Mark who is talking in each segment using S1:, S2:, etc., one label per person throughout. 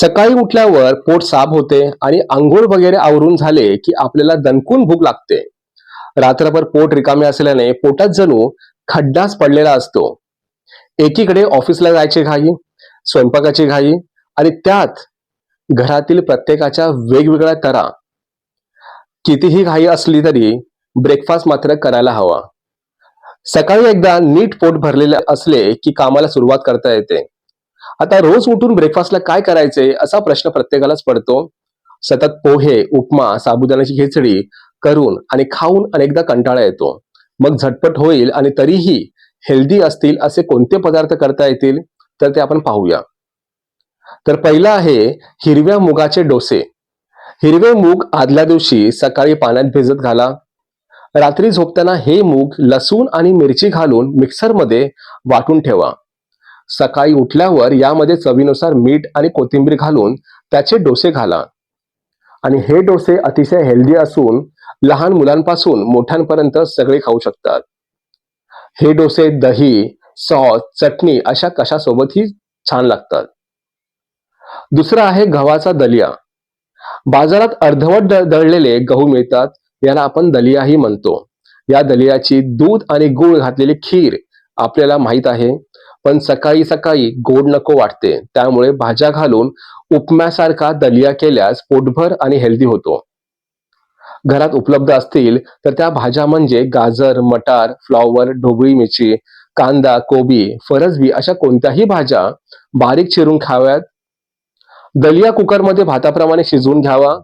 S1: सकाळी उठल्यावर पोट साफ होते आणि आंघोळ वगैरे आवरून झाले की आपल्याला दणकून भूक लागते. रात्रभर पोट रिकामे असल्याने पोटात जणू खड्डाच पडलेला असतो. एकीकडे ऑफिसला जायची घाई स्वयंपाकाची घाई आणि त्यात घरातील प्रत्येकाच्या वेगवेगळ्या तरा कितीही घाई असली तरी ब्रेकफास्ट मात्र करायला हवा. सकाळी एकदा नीट पोट भरलेले असले की कामाला सुरुवात करता येते. आता रोज उठून ब्रेकफास्टला काय करायचे असा प्रश्न प्रत्येकालाच पडतो. सतत पोहे उपमा साबुदाण्याची खिचडी करून आणि खाऊन अनेकदा कंटाळा येतो. मग झटपट होईल आणि तरीही हेल्दी असतील असे कोणते पदार्थ करता येतील? तर ते आपण पाहूया. तर पहिला आहे हिरव्या मुगाचे डोसे. हिरवे मूग आदल्या दिवशी सकाळी पाण्यात भिजत घाला. रात्री झोपताना हे मूग लसूण आणि मिरची घालून मिक्सरमध्ये वाटून ठेवा. सकाळी उठल्यावर यामध्ये चवीनुसार मीठ आणि कोथिंबीर घालून त्याचे डोसे घाला. आणि हे डोसे अतिशय हेल्दी असून लहान मुलांपासून मोठ्यांपर्यंत सगळे खाऊ शकतात. हे डोसे दही सॉस चटणी अशा कशासोबतही छान लागतात. दुसरं आहे गव्हाचा दलिया. बाजारात अर्धवट दळलेले गहू मिळतात याला आपण दलियाही म्हणतो. या दलियाची दूध आणि गूळ घातलेली खीर आपल्याला माहीत आहे. पण सकाळी सकाळी गोड नको वाटते. त्यामुळे भाज्या घालून उपम्यासारखा दलिया केल्यास पोटभर आणि हेल्दी होतो. घरात उपलब्ध असतील तर त्या भाज्या म्हणजे गाजर मटार फ्लॉवर ढोबळी मिरची कांदा कोबी फरसबी अशा कोणत्याही भाज्या बारीक चिरून खाव्यात. दलिया कुकरमध्ये भाताप्रमाणे शिजवून घ्यावा.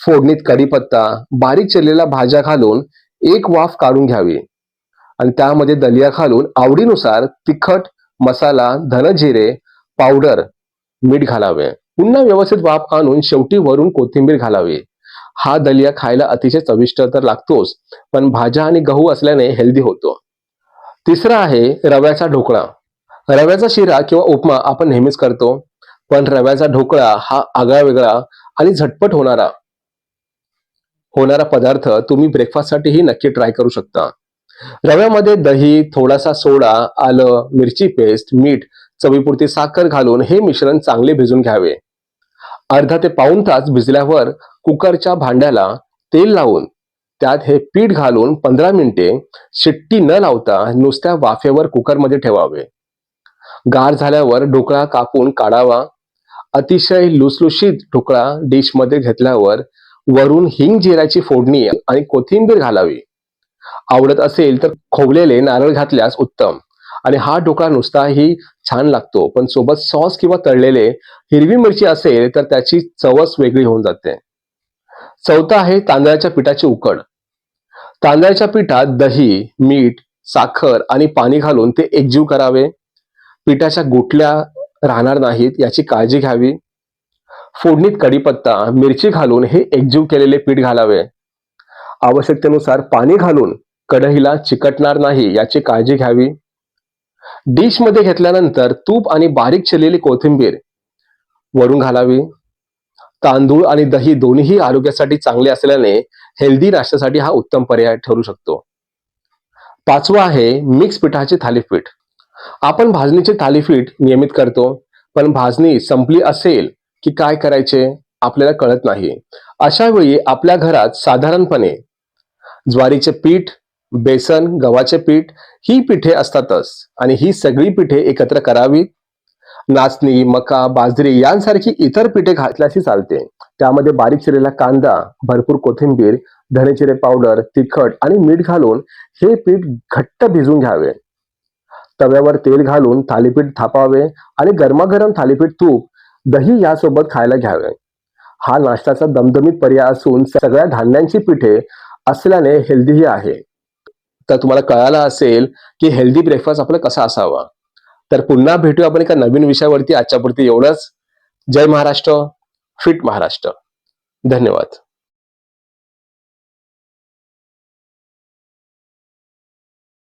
S1: फोडणीत कढीपत्ता बारीक चिरलेल्या भाज्या घालून एक वाफ काढून घ्यावी. आणि त्यामध्ये दलिया घालून आवडीनुसार तिखट मसाला धनजिरे पावडर मीठ घालावे. पुन्हा व्यवस्थित वाफ आणून शेवटी वरून कोथिंबीर घालावी. हा दलिया खायला अतिशय चविष्ट तर लागतोच पण भाज्या आणि गहू असल्याने हेल्दी होतो. तिसरा आहे रव्याचा ढोकळा. रव्याचा शिरा किंवा उपमा आपण नेहमीच करतो पण रव्याचा ढोकळा हा आगळा वेगळा आणि झटपट होणारा होणारा पदार्थ तुम्ही ब्रेकफास्टसाठीही नक्की ट्राय करू शकता. रव्यामध्ये दही थोडासा सोडा आलं मिरची पेस्ट मीठ चवीपुरती साखर घालून हे मिश्रण चांगले भिजून घ्यावे. अर्धा ते पाऊण तास भिजल्यावर कुकरच्या भांड्याला तेल लावून त्यात हे पीठ घालून पंधरा मिनिटे शिट्टी न लावता नुसत्या वाफेवर कुकरमध्ये ठेवावे. गार झाल्यावर ढोकळा कापून काढावा. अतिशय लुसलुशीत ढोकळा डिशमध्ये घेतल्यावर वरून हिंग जिऱ्याची फोडणी आणि कोथिंबीर घालावी. आवडत असेल तर खोवलेले नारळ घातल्यास उत्तम. आणि हा ढोकळा नुसताही छान लागतो पण सोबत सॉस किंवा तळलेले हिरवी मिरची असेल तर त्याची चवच वेगळी होऊन जाते. चौथा आहे तांदळाच्या पिठाची उकड. तांदळाच्या पिठात दही मीठ साखर आणि पाणी घालून ते एकजीव करावे. पिठाच्या गुटल्या राहणार नाहीत याची काळजी घ्यावी. फोडणीत कढीपत्ता मिरची घालून हे एकजीव केलेले पीठ घालावे. आवश्यकतेनुसार पाणी घालून कढईला चिकटणार नाही याची काळजी घ्यावी. डिशमध्ये घेतल्यानंतर तूप आणि बारीक चिरलेली कोथिंबीर वरून घालावी. तांदूळ आणि दही दोन्ही आरोग्यासाठी चांगले असल्याने हेल्दी नाश्त्यासाठी हा उत्तम पर्याय ठरू शकतो. पाचवा आहे मिक्स पिठाचे थालीपीठ. आपण भाजणीचे थालीपीठ नियमित करतो पण भाजणी संपली असेल की काय करायचे आपल्याला कळत नाही. अशा वेळी आपल्या घरात साधारणपणे ज्वारीचे पीठ बेसन गव्हाचे पीठ ही पिठे असतातच. आणि ही सगळी पिठे एकत्र करावीत नाचणी मका बाजरी यांसारखी इतर पिठे घातल्याशी चालते. त्यामध्ये बारीक चिरलेला कांदा भरपूर कोथिंबीर धनेचिरे पावडर तिखट आणि मीठ घालून हे पीठ घट्ट भिजून घ्यावे. तव्यावर तेल घालून थालीपीठ थापावे आणि गरमागरम थालीपीठ तूप दही यासोबत खायला घ्यावे. हा नाश्त्याचा दमदमीत पर्याय असून सगळ्या धान्यांची पिठे असल्याने हेल्दीही आहे. तर तुम्हाला कळालं असेल की हेल्दी ब्रेकफास्ट आपला कसा असावा? तर पुन्हा भेटू आपण एका नवीन विषयावरती. आजच्यापुरती एवढंच. जय महाराष्ट्र. फिट महाराष्ट्र. धन्यवाद.